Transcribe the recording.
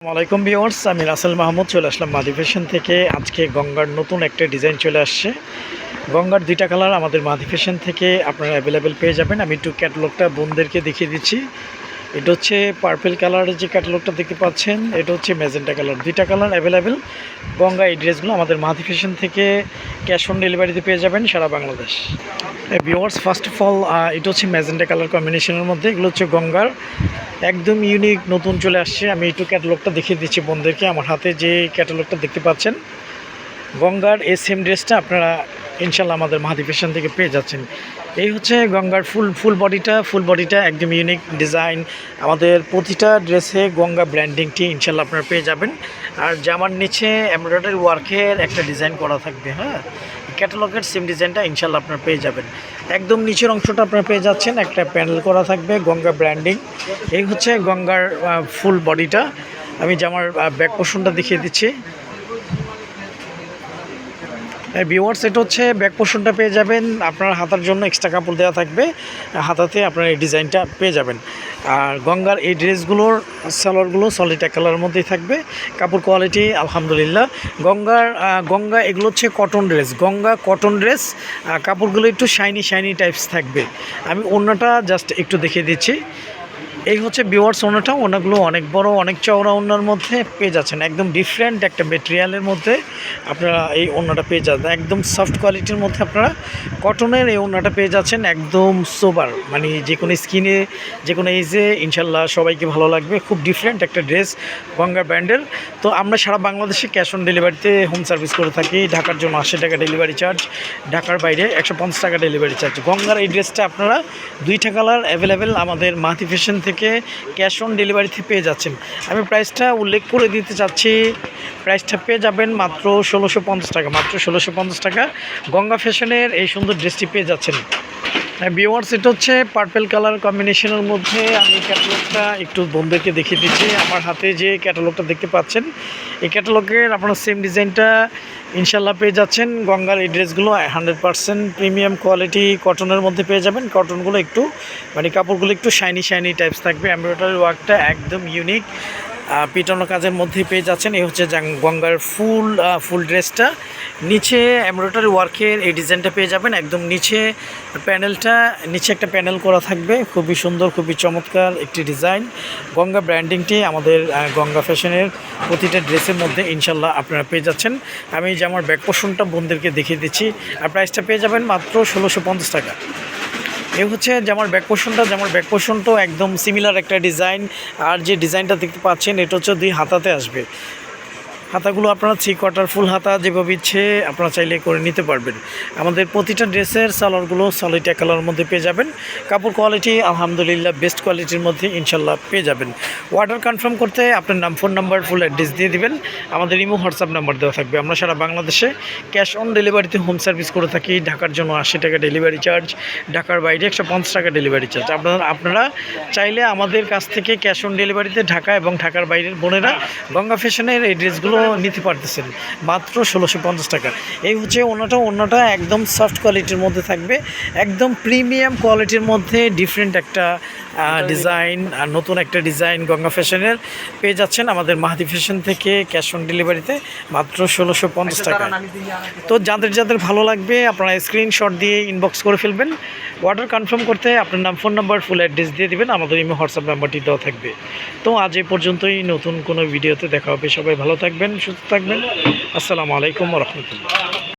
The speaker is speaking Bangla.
আসসালামাইকুম ভিওয়ার্স আমি রাসেল মাহমুদ চলে আসলাম মাদি ফ্যাশন থেকে। আজকে গঙ্গার নতুন একটা ডিজাইন চলে আসছে। গঙ্গার দুইটা কালার আমাদের মাদি ফ্যাশন থেকে আপনারা অ্যাভেলেবেল পেয়ে যাবেন। আমি একটু ক্যাটলগটা বোনদেরকে দেখিয়ে দিচ্ছি। এটা হচ্ছে পার্পেল কালারের যে ক্যাটালগটা দেখতে পাচ্ছেন, এটা হচ্ছে ম্যাজেন্টা কালার দুইটা কালার অ্যাভেলেবেল গঙ্গা এই ড্রেসগুলো আমাদের মাদি ফ্যাশন থেকে ক্যাশ অন ডেলিভারিতে পেয়ে যাবেন সারা Bangladesh. Viewers first of all এটা হচ্ছে ম্যাজেন্টা কালার কম্বিনেশনের মধ্যে, এগুলো হচ্ছে গঙ্গার। একদম ইউনিক নতুন চলে আসছে। আমি একটু ক্যাটালগটা দেখিয়ে দিচ্ছি বোনদেরকে আমার হাতে যে ক্যাটালগটা দেখতে পাচ্ছেন। গঙ্গার এই সেম ড্রেসটা আপনারা ইনশাল্লাহ আমাদের মাহাদি ফ্যাশন থেকে পেয়ে যাচ্ছেন। এই হচ্ছে গঙ্গার ফুল ফুল বডিটা ফুল বডিটা একদম ইউনিক ডিজাইন আমাদের প্রতিটা ড্রেসে গঙ্গা ব্র্যান্ডিংটি ইনশাল্লাহ আপনারা পেয়ে যাবেন। আর জামার নিচে এমব্রয়ডারি ওয়ার্কের একটা ডিজাইন করা থাকবে হ্যাঁ? ক্যাটালগের সেম ডিজাইনটা ইনশাল্লাহ আপনারা পেয়ে যাবেন। একদম নিচের অংশটা আপনারা পেয়ে যাচ্ছেন, একটা প্যানেল করা থাকবে, গঙ্গা ব্র্যান্ডিং এই হচ্ছে গঙ্গার ফুল বডিটা। আমি জামার ব্যাক পোর্শনটা দেখিয়ে দিচ্ছি। ভিওয়ার্স এটা হচ্ছে ব্যাক পোর্শনটা পেয়ে যাবেন। আপনার হাতার জন্য এক্সট্রা কাপড় দেওয়া থাকবে। হাতাতে আপনার এই ডিজাইনটা পেয়ে যাবেন। আর গঙ্গার এই ড্রেসগুলোর সালোয়ারগুলো সলিড এক কালারের মধ্যেই থাকবে। কাপড় কোয়ালিটি আলহামদুলিল্লাহ। গঙ্গার গঙ্গা, এগুলো হচ্ছে cotton dress Ganga cotton dress কাপড়গুলো একটু শাইনি শাইনি টাইপস থাকবে। আমি অন্যটা জাস্ট একটু দেখিয়ে দিচ্ছি। এই হচ্ছে বিওয়ার্স ওনাটা। ওনাগুলো অনেক বড়, অনেক চওড়া ওনার মধ্যে পেয়ে যাচ্ছেন একদম ডিফারেন্ট একটা মেটেরিয়ালের মধ্যে আপনারা এই ওনাটা পেয়ে যাচ্ছেন একদম সফট কোয়ালিটির মধ্যে আপনারা কটনের এই ওনাটা পেয়ে যাচ্ছেন। একদম সোবার মানে যে কোনো স্কিনে যে কোনো এজে ইনশাল্লাহ সবাইকে ভালো লাগবে। খুব ডিফারেন্ট একটা ড্রেস গঙ্গা ব্র্যান্ডের। তো আমরা সারা বাংলাদেশে ক্যাশ অন ডেলিভারিতে হোম সার্ভিস করে থাকি। ঢাকার জন্য আশি টাকা ডেলিভারি চার্জ ঢাকার বাইরে একশো পঞ্চাশ টাকা ডেলিভারি চার্জ গঙ্গার এই ড্রেসটা আপনারা দুইটা কালার অ্যাভেলেবেল আমাদের মাহাতি ফ্যাশন থেকে ক্যাশ অন ডেলিভারিতে পেয়ে যাচ্ছেন। আমি প্রাইসটা উল্লেখ করে দিতে চাচ্ছি। প্রাইসটা পেয়ে যাবেন মাত্র ষোলোশো পঞ্চাশ টাকা, মাত্র ষোলোশো পঞ্চাশ টাকা। গঙ্গা ফ্যাশনের এই সুন্দর ড্রেসটি পেয়ে যাচ্ছেন। ভিওয়ার্স এটা হচ্ছে পার্পেল কালার কম্বিনেশনের মধ্যে। আমি ক্যাটালগটা একটু বন্ধুদেরকে দেখিয়ে দিচ্ছি। আমার হাতে যে ক্যাটালগটা দেখতে পাচ্ছেন, এই ক্যাটালগের আপনার সেম ডিজাইনটা ইনশাল্লাহ পেয়ে যাচ্ছেন। গঙ্গার এই ড্রেসগুলো হান্ড্রেড পারসেন্ট প্রিমিয়াম কোয়ালিটি কটনের মধ্যে পেয়ে যাবেন। কটনগুলো একটু মানে কাপড়গুলো একটু শাইনি শাইনি টাইপস থাকবে। এমব্রয়ডারি ওয়ার্কটা একদম ইউনিক পিটানো কাজের মধ্যে পেয়ে যাচ্ছেন। এই হচ্ছে গঙ্গার ফুল ফুল ড্রেসটা। নিচে এমব্রয়ডারি ওয়ার্কের এই ডিজাইনটা পেয়ে যাবেন। একদম নিচে প্যানেলটা, নিচে একটা প্যানেল করা থাকবে। খুবই সুন্দর, খুবই চমৎকার একটি ডিজাইন। গঙ্গা ব্র্যান্ডিংটি আমাদের গঙ্গা ফ্যাশনের প্রতিটা ড্রেসের মধ্যে ইনশাল্লাহ আপনারা পেয়ে যাচ্ছেন। আমি যে আমার ব্যাক পোর্শনটা বোনদেরকে দেখিয়ে দিচ্ছি। আর প্রাইসটা পেয়ে যাবেন মাত্র ষোলোশো টাকা। এ হচ্ছে যেমন ব্যাক পোর্শনটা যেমন ব্যাক পোর্শনটাও একদম সিমিলার একটা ডিজাইন আর যে ডিজাইনটা দেখতে পাচ্ছেন, এটা হচ্ছে দুই হাতাতে আসবে। হাতাগুলো আপনারা থ্রি কোয়ার্টার ফুল হাতা যেভাবে ইচ্ছে আপনারা চাইলে করে নিতে পারবেন। আমাদের প্রতিটা ড্রেসের সালোয়ারগুলো সলিড এক কালারের মধ্যে পেয়ে যাবেন। কাপড় কোয়ালিটি আলহামদুলিল্লাহ বেস্ট কোয়ালিটির মধ্যে ইনশাল্লাহ পেয়ে যাবেন। অর্ডার কনফার্ম করতে আপনার নাম ফোন নাম্বার ফুল অ্যাড্রেস দিয়ে দিবেন। আমাদের ইমো হোয়াটসঅ্যাপ নাম্বার দেওয়া থাকবে। আমরা সারা বাংলাদেশে ক্যাশ অন ডেলিভারিতে হোম সার্ভিস করে থাকি। ঢাকার জন্য আশি টাকা ডেলিভারি চার্জ ঢাকার বাইরে একশো পঞ্চাশ টাকা ডেলিভারি চার্জ আপনারা আপনারা চাইলে আমাদের কাছ থেকে ক্যাশ অন ডেলিভারিতে ঢাকা এবং ঢাকার বাইরের বোনেরা গঙ্গা ফ্যাশনের এই ড্রেসগুলো নিতে পারতেছেন। মাত্র ষোলোশো পঞ্চাশ টাকা। এই হচ্ছে ওনাটা ওনাটা একদম সফট কোয়ালিটির মধ্যে থাকবে। একদম প্রিমিয়াম কোয়ালিটির মধ্যে ডিফারেন্ট একটা ডিজাইন আর নতুন একটা ডিজাইন গঙ্গা ফ্যাশনের পেয়ে যাচ্ছেন আমাদের মাহাদি ফ্যাশন থেকে ক্যাশ অন ডেলিভারিতে মাত্র ষোলোশো পঞ্চাশ টাকা তো যাদের যাদের ভালো লাগবে আপনারা স্ক্রিনশট দিয়ে ইনবক্স করে ফেলবেন। অর্ডার কনফার্ম করতে আপনার নাম ফোন নাম্বার ফুল অ্যাড্রেস দিয়ে দিবেন আমাদের ইমো হোয়াটসঅ্যাপ নাম্বারটি দেওয়া থাকবে। তো আজ এই পর্যন্তই নতুন কোনো ভিডিওতে দেখা হবে। সবাই ভালো থাকবেন সুস্থ থাকবেন। আসসালামু আলাইকুম রহমতুল্লাহ।